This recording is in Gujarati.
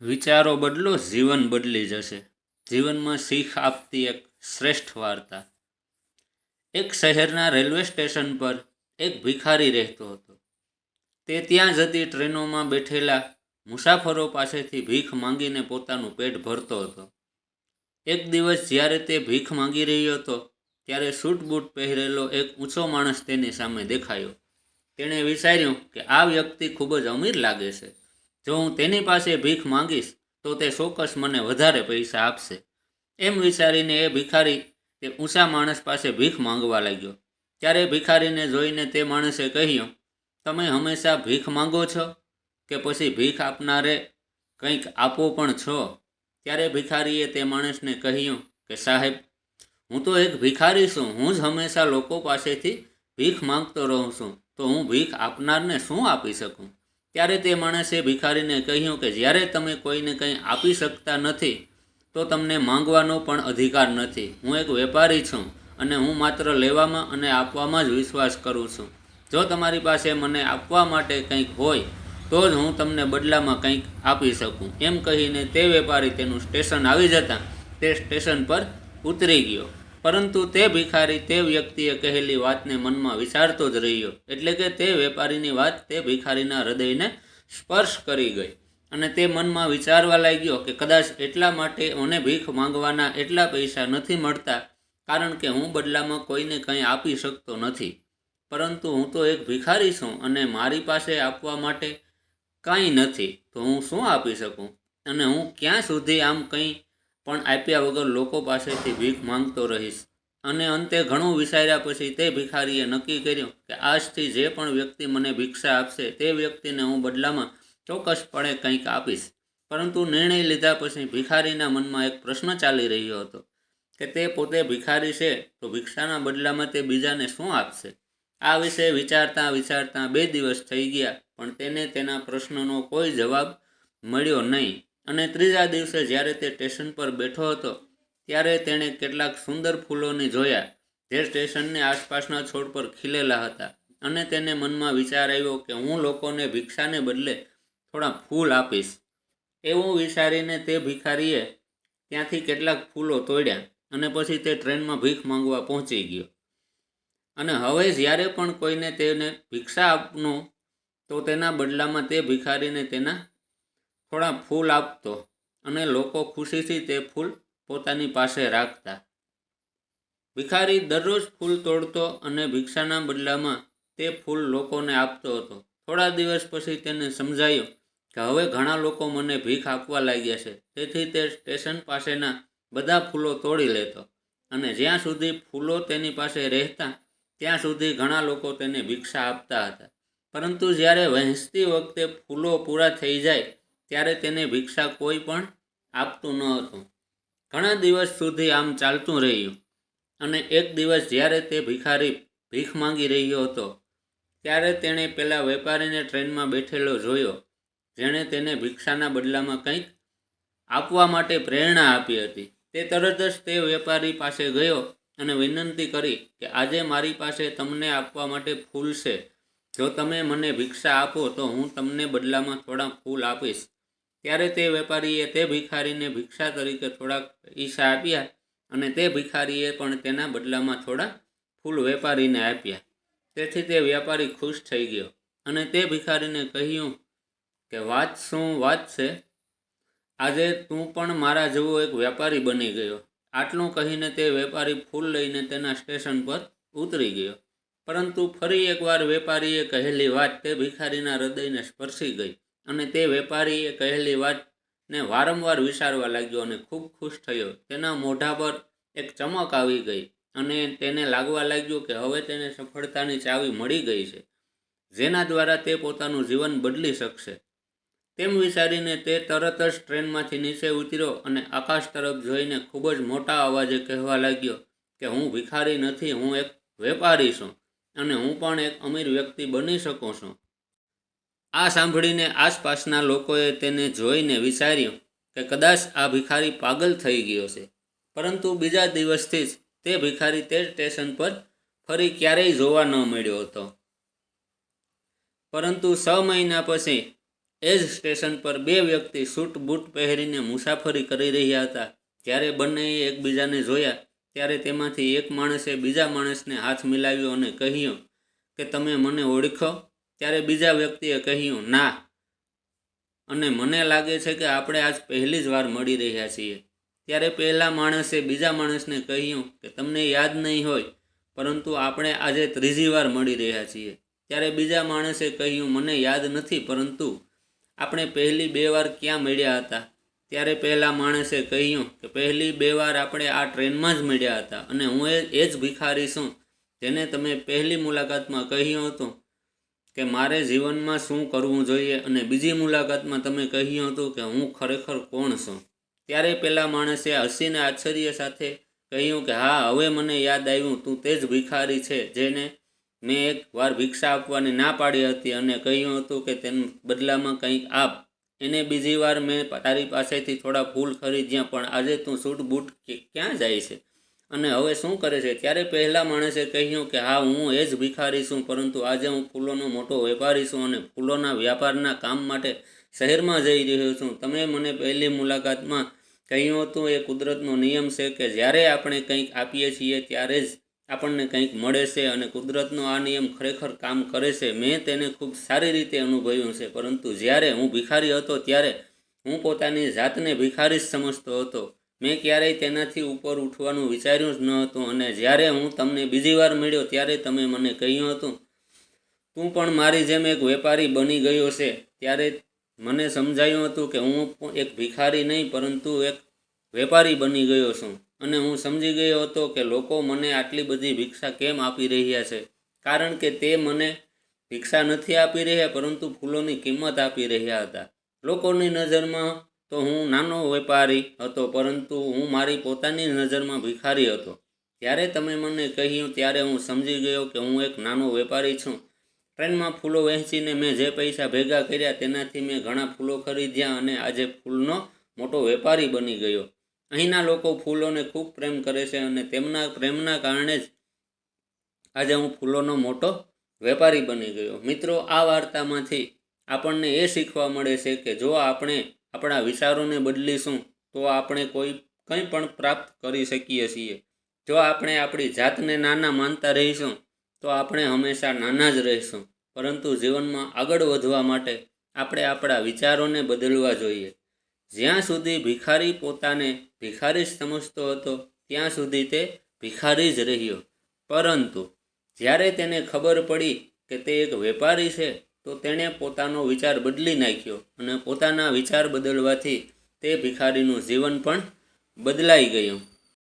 વિચારો બદલો, જીવન બદલી જશે. જીવનમાં શીખ આપતી એક શ્રેષ્ઠ વાર્તા. એક શહેરના રેલવે સ્ટેશન પર એક ભિખારી રહેતો હતો. તે ત્યાં જતી ટ્રેનોમાં બેઠેલા મુસાફરો પાસેથી ભીખ માંગીને પોતાનું પેટ ભરતો હતો. એક દિવસ જ્યારે તે ભીખ માંગી રહ્યો હતો, ત્યારે સૂટ બૂટ પહેરેલો એક ઊંચો માણસ તેની સામે દેખાયો. તેણે વિચાર્યું કે આ વ્યક્તિ ખૂબ જ અમીર લાગે છે. જો હું તેની પાસે ભીખ માંગીશ, તો તે ચોક્કસ મને વધારે પૈસા આપશે. એમ વિચારીને એ ભિખારી તે ઊંચા માણસ પાસે ભીખ માંગવા લાગ્યો. ત્યારે ભિખારીને જોઈને તે માણસે કહ્યું, તમે હંમેશા ભીખ માંગો છો? કે પછી ભીખ આપનારે કંઈક આપો પણ છો? ત્યારે ભિખારીએ તે માણસને કહ્યું કે, સાહેબ, હું તો એક ભિખારી છું. હું જ હંમેશા લોકો પાસેથી ભીખ માંગતો રહું છું. તો હું ભીખ આપનારને શું આપી શકું? ત્યારે તે માણસે ભિખારીને કહ્યું કે જ્યારે તમે કોઈને કંઈ આપી શકતા નથી, તો તમને માંગવાનો પણ અધિકાર નથી. હું એક વેપારી છું અને હું માત્ર લેવામાં અને આપવામાં જ વિશ્વાસ કરું છું. જો તમારી પાસે મને આપવા માટે કંઈક હોય, તો જ હું તમને બદલામાં કંઈક આપી શકું. એમ કહીને તે વેપારી તેનું સ્ટેશન આવી જતાં તે સ્ટેશન પર ઉતરી ગયો. પરંતુ તે ભિખારી તે વ્યક્તિએ કહેલી વાતને મનમાં વિચારતો જ રહ્યો. એટલે કે તે વેપારીની વાત તે ભિખારીના હૃદયને સ્પર્શ કરી ગઈ. અને તે મનમાં વિચારવા લાગ્યો કે કદાચ એટલા માટે મને ભીખ માંગવાના એટલા પૈસા નથી મળતા, કારણ કે હું બદલામાં કોઈને કંઈ આપી શકતો નથી. પરંતુ હું તો એક ભિખારી છું અને મારી પાસે આપવા માટે કાંઈ નથી, તો હું શું આપી શકું? અને હું ક્યાં સુધી આમ કંઈ પણ આપ્યા વગર લોકો પાસેથી ભીખ માંગતો રહીશ. અને અંતે ઘણું વિચાર્યા પછી તે ભિખારીએ નક્કી કર્યું કે આજથી જે પણ વ્યક્તિ મને ભિક્ષા આપશે તે વ્યક્તિને હું બદલામાં ચોક્કસપણે કંઈક આપીશ. પરંતુ નિર્ણય લીધા પછી ભિખારીના મનમાં એક પ્રશ્ન ચાલી રહ્યો હતો કે તે પોતે ભિખારી છે તો ભિક્ષાના બદલામાં તે બીજાને શું આપશે? આ વિશે વિચારતા વિચારતા બે દિવસ થઈ ગયા પણ તેને તેના પ્રશ્નનો કોઈ જવાબ મળ્યો નહીં. અને ત્રીજા દિવસે જ્યારે તે સ્ટેશન પર બેઠો હતો, ત્યારે તેણે કેટલાક સુંદર ફૂલોને જોયા. જે સ્ટેશનની આસપાસના છોડ પર ખીલેલા હતા અને તેને મનમાં વિચાર આવ્યો કે હું લોકોને ભિક્ષાને બદલે થોડા ફૂલ આપીશ. એવું વિચારીને તે ભિખારીએ ત્યાંથી કેટલાક ફૂલો તોડ્યા અને પછી તે ટ્રેનમાં ભીખ માંગવા પહોંચી ગયો. અને હવે જ્યારે પણ કોઈને તેને ભિક્ષા આપનું, તો તેના બદલામાં તે ભિખારીને તેના થોડા ફૂલ આપતો અને લોકો ખુશીથી તે ફૂલ પોતાની પાસે રાખતા. ભિખારી દરરોજ ફૂલ તોડતો અને ભિક્ષાના બદલામાં તે ફૂલ લોકોને આપતો હતો. થોડા દિવસ પછી તેને સમજાયું કે હવે ઘણા લોકો મને ભીખ આપવા લાગ્યા છે. તેથી તે સ્ટેશન પાસેના બધા ફૂલો તોડી લેતો અને જ્યાં સુધી ફૂલો તેની પાસે રહેતા ત્યાં સુધી ઘણા લોકો તેને ભિક્ષા આપતા હતા. પરંતુ જ્યારે વહેંચતી વખતે ફૂલો પૂરા થઈ જાય ત્યારે તેને ભિક્ષા કોઈ પણ આપતું ન હતું. ઘણા દિવસ સુધી આમ ચાલતું રહ્યું અને એક દિવસ જ્યારે તે ભિખારી ભીખ માંગી રહ્યો હતો, ત્યારે તેણે પેલા વેપારીને ટ્રેનમાં બેઠેલો જોયો, જેણે તેને ભિક્ષાના બદલામાં કંઈક આપવા માટે પ્રેરણા આપી હતી. તે તરત જ તે વેપારી પાસે ગયો અને વિનંતી કરી કે આજે મારી પાસે તમને આપવા માટે ફૂલ છે. જો તમે મને ભિક્ષા આપો તો હું તમને બદલામાં થોડા ફૂલ આપીશ. ત્યારે તે વેપારીએ તે ભિખારીને ભિક્ષા તરીકે થોડાક પૈસા આપ્યા અને તે ભિખારીએ પણ તેના બદલામાં થોડા ફૂલ વેપારીને આપ્યા. તેથી તે વેપારી ખુશ થઈ ગયો અને તે ભિખારીને કહ્યું કે, વાત શું વાત છે? આજે તું પણ મારા જેવો એક વેપારી બની ગયો. આટલું કહીને તે વેપારી ફૂલ લઈને તેના સ્ટેશન પર ઉતરી ગયો. પરંતુ ફરી એકવાર વેપારીએ કહેલી વાત તે ભિખારીના હૃદયને સ્પર્શી ગઈ. અને તે વેપારીએ કહેલી વાતને વારંવાર વિચારવા લાગ્યો અને ખૂબ ખુશ થયો. તેના મોઢા પર એક ચમક આવી ગઈ અને તેને લાગવા લાગ્યું કે હવે તેને સફળતાની ચાવી મળી ગઈ છે, જેના દ્વારા તે પોતાનું જીવન બદલી શકશે. તેમ વિચારીને તે તરત જ ટ્રેનમાંથી નીચે ઉતર્યો અને આકાશ તરફ જોઈને ખૂબ જ મોટા અવાજે કહેવા લાગ્યો કે હું ભિખારી નથી, હું એક વેપારી છું અને હું પણ એક અમીર વ્યક્તિ બની શકું છું. આ સાંભળીને આસપાસના લોકોએ તેને જોઈને વિચાર્યું કે કદાચ આ ભિખારી પાગલ થઈ ગયો છે. પરંતુ બીજા દિવસથી જ તે ભિખારી તે સ્ટેશન પર ફરી ક્યારેય જોવા ન મળ્યો હતો. પરંતુ છ મહિના પછી એ જ સ્ટેશન પર બે વ્યક્તિ સૂટ બૂટ પહેરીને મુસાફરી કરી રહ્યા હતા. જ્યારે બંનેએ એકબીજાને જોયા, ત્યારે તેમાંથી એક માણસે બીજા માણસને હાથ મિલાવ્યો અને કહ્યું કે તમે મને ઓળખો. ત્યારે બીજા વ્યક્તિએ કહ્યું, ના. અને મને લાગે છે કે આપણે આજ પહેલી જ વાર મળી રહ્યા છીએ. ત્યારે પહેલા માણસે બીજા માણસને કહ્યું કે, તમને યાદ નહીં હોય, પરંતુ આપણે આજે ત્રીજી વાર મળી રહ્યા છીએ. ત્યારે બીજા માણસે કહ્યું, મને યાદ નથી, પરંતુ આપણે પહેલી બે વાર ક્યાં મળ્યા હતા? ત્યારે પહેલા માણસે કહ્યું કે, પહેલી બે વાર આપણે આ ટ્રેનમાં જ મળ્યા હતા અને હું એ જ ભિખારી છું, જેને તમે પહેલી મુલાકાતમાં કહ્યું હતું કે મારે જીવનમાં શું કરવું જોઈએ અને બીજી મુલાકાતમાં તમે કહ્યું હતું કે હું ખરેખર કોણ છું. ત્યારે પેલા માણસે હસીને આશ્ચર્ય સાથે કહ્યું કે હા, હવે મને યાદ આવ્યું, તું તે જ ભિખારી છે જેને મેં એક વાર ભિક્ષા આપવાની ના પાડી હતી અને કહ્યું હતું કે તેના બદલામાં કંઈક આપ. એને બીજી વાર મેં તારી પાસેથી થોડા ફૂલ ખરીદ્યા, પણ આજે તું સૂટ બૂટ ક્યાં જાય છે? અને હવે શું કરે છે? ત્યારે પહેલાં માણસે કહ્યું કે, હા, હું એ જ ભિખારી છું, પરંતુ આજે હું ફૂલોનો મોટો વેપારી છું અને ફૂલોના વ્યાપારના કામ માટે શહેરમાં જઈ રહ્યો છું. તમે મને પહેલી મુલાકાતમાં કહ્યું હતું, એ કુદરતનો નિયમ છે કે જ્યારે આપણે કંઈક આપીએ છીએ, ત્યારે જ આપણને કંઈક મળે છે અને કુદરતનો આ નિયમ ખરેખર કામ કરે છે. મેં તેને ખૂબ સારી રીતે અનુભવ્યું છે, પરંતુ જ્યારે હું ભિખારી હતો, ત્યારે હું પોતાની જાતને ભિખારી જ સમજતો હતો. મેં ક્યારેય તેનાથી ઉપર ઉઠવાનું વિચાર્યું જ ન હતું અને જ્યારે હું તમને બીજી વાર મળ્યો ત્યારે તમે મને કહ્યું હતું, તું પણ મારી જેમ એક વેપારી બની ગયો છે. ત્યારે મને સમજાયું હતું કે હું એક ભિખારી નહીં, પરંતુ એક વેપારી બની ગયો છું. અને હું સમજી ગયો હતો કે લોકો મને આટલી બધી ભિક્ષા કેમ આપી રહ્યા છે? કારણ કે તે મને ભિક્ષા નથી આપી રહ્યા, પરંતુ ફૂલોની કિંમત આપી રહ્યા હતા. લોકોની નજરમાં તો હું નાનો વેપારી હતો, પરંતુ હું મારી પોતાની નજરમાં ભિખારી હતો. જ્યારે તમે મને કહ્યું, ત્યારે હું સમજી ગયો કે હું એક નાનો વેપારી છું. ટ્રેનમાં ફૂલો વહેંચીને મેં જે પૈસા ભેગા કર્યા તેનાથી મેં ઘણા ફૂલો ખરીદ્યા અને આજે ફૂલનો મોટો વેપારી બની ગયો. અહીંના લોકો ફૂલોને ખૂબ પ્રેમ કરે છે અને તેમના પ્રેમના કારણે જ આજે હું ફૂલોનો મોટો વેપારી બની ગયો. મિત્રો, આ વાર્તામાંથી આપણને એ શીખવા મળે છે કે જો આપણે આપણા વિચારોને બદલીશું, તો આપણે કોઈ, કંઈ પણ પ્રાપ્ત કરી શકીએ છીએ. જો આપણે આપણી જાતને નાના માનતા રહીશું, તો આપણે હંમેશા નાના જ રહીશું. પરંતુ જીવનમાં આગળ વધવા માટે આપણે આપણા વિચારોને બદલવા જોઈએ. જ્યાં સુધી ભિખારી પોતાને ભિખારી જ સમજતો હતો, ત્યાં સુધી તે ભિખારી જ રહ્યો. પરંતુ જ્યારે તેને ખબર પડી કે તે એક વેપારી છે તો તેણે પોતાનો વિચાર બદલી નાખ્યો અને પોતાના વિચાર બદલવાથી તે ભિખારીનું જીવન પણ બદલાઈ ગયું.